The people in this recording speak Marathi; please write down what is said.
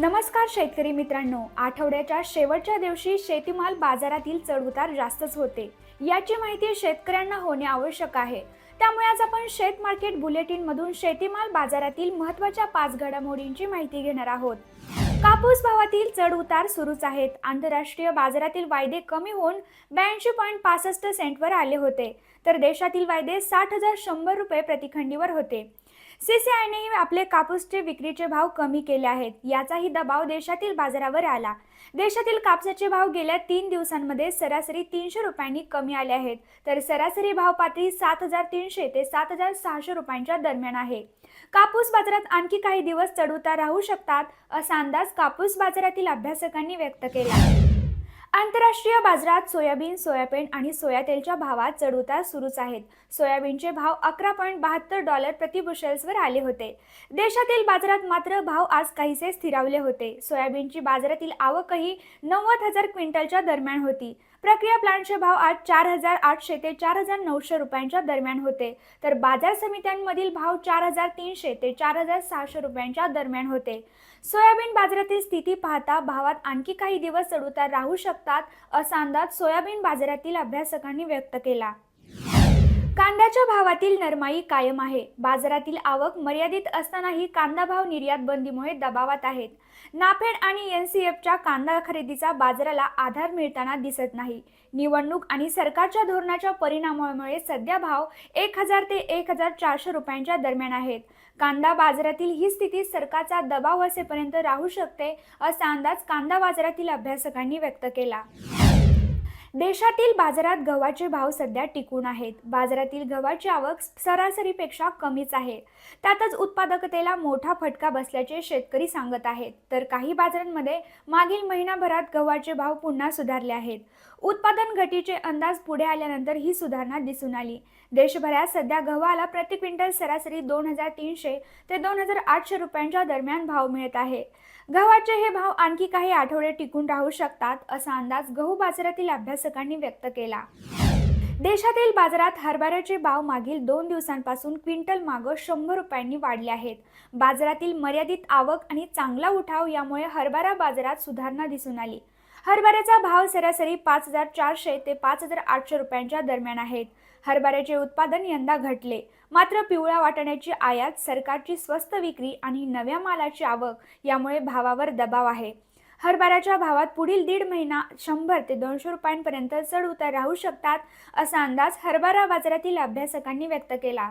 नमस्कार शेतकरी मित्रांनो. आठवड्याच्या शेवटच्या दिवशी शेतीमाल बाजारातील चढउतार जास्तच होते. याची माहिती शेतकऱ्यांना होणे आवश्यक आहे. त्यामुळे आज आपण शेत मार्केट बुलेटिन मधून शेतीमाल बाजारातील महत्त्वाच्या पाच घडामोडींची माहिती घेणार आहोत. कापूस भावातील चढ उतार सुरूच आहेत. आंतरराष्ट्रीय बाजारातील वायदे कमी होऊन ब्याऐंशी पॉईंट पासष्ट सेंटवर आले होते. तर देशातील वायदे साठ हजार शंभर रुपये प्रतिखंडीवर होते. सीसीआयनेही आपले कापूसचे विक्रीचे भाव कमी केले आहेत. याचाही दबाव देशातील बाजारावर आला. देशातील कापसाचे भाव गेल्या तीन दिवसांमध्ये सरासरी तीनशे रुपयांनी कमी आले आहेत. तर सरासरी भाव पातळी सात हजार तीनशे ते सात हजार सहाशे रुपयांच्या दरम्यान आहे. कापूस बाजारात आणखी काही दिवस चढउतार राहू शकतात असा अंदाज कापूस बाजारातील अभ्यासकांनी व्यक्त केला. आंतरराष्ट्रीय बाजारात सोयाबीन सोयाबीन आणि सोया तेलच्या भावात चढउतार सुरूच आहेत. सोयाबीनचे भाव अकरा पॉईंट बहात्तर डॉलर प्रति बुशेल्सवर आले होते. देशातील बाजारात मात्र भाव आज काहीसे स्थिरावले होते. सोयाबीनची बाजारातील आवकही नव्वद हजार क्विंटलच्या दरम्यान होती. प्रक्रिया प्लांटचे भाव आज चार हजार आठशे ते चार हजार नऊशे रुपयांच्या दरम्यान होते. तर बाजार समित्यांमधील भाव चार हजार तीनशे ते चार हजार सहाशे रुपयांच्या दरम्यान होते. सोयाबीन बाजारातील स्थिती पाहता भावात आणखी काही दिवस चढउतार राहू शकतात असा अंदाज सोयाबीन बाजारातील अभ्यासकांनी व्यक्त केला. कांद्याच्या भावातील नरमाई कायम आहे. बाजारातील आवक मर्यादित असतानाही कांदा भाव निर्यात बंदीमुळे दबावात आहेत. नाफेड आणि एन सी एफच्या कांदा खरेदीचा बाजाराला आधार मिळताना दिसत नाही. निवडणूक आणि सरकारच्या धोरणाच्या परिणामामुळे सध्या भाव एक हजार ते एक हजार चारशे रुपयांच्या दरम्यान आहेत. कांदा बाजारातील ही स्थिती सरकारचा दबाव असेपर्यंत राहू शकते असा अंदाज कांदा बाजारातील अभ्यासकांनी व्यक्त केला. देशातील बाजारात गव्हाचे भाव सध्या टिकून आहेत. बाजारातील गव्हाची आवक सरासरीपेक्षा कमीच आहे. त्यातच उत्पादकतेला मोठा फटका बसल्याचे शेतकरी सांगत आहेत. तर काही बाजारांमध्ये मागील महिनाभरात गव्हाचे भाव पुन्हा सुधारले आहेत. उत्पादन घटीचे अंदाज पुढे आल्यानंतर ही सुधारणा दिसून आली. देशभरात सध्या गव्हाला प्रति क्विंटल सरासरी दोन हजार तीनशे ते दोन हजार आठशे रुपयांच्या दरम्यान भाव मिळत आहे. गव्हाचे हे भाव आणखी काही आठवडे टिकून राहू शकतात असा अंदाज गहू बाजारातील अभ्यासकांनी व्यक्त केला. देशातील बाजारात हरभऱ्याचे भाव मागील दोन दिवसांपासून क्विंटल मागं शंभर रुपयांनी वाढले आहेत. बाजारातील मर्यादित आवक आणि चांगला उठाव यामुळे हरभरा बाजारात सुधारणा दिसून आली. हरभऱ्याचा भाव सरासरी पाच हजार चारशे ते पाच हजार आठशे रुपयांच्या दरम्यान आहेत. हरभऱ्याचे उत्पादन यंदा घटले. मात्र पिवळ्या वाटाण्याची आयात सरकारची स्वस्त विक्री आणि नव्या मालाची आवक यामुळे भावावर दबाव आहे. हरभऱ्याच्या भावात पुढील दीड महिना शंभर ते दोनशे रुपयांपर्यंत चढ उतार राहू शकतात असा अंदाज हरभरा बाजारातील अभ्यासकांनी व्यक्त केला.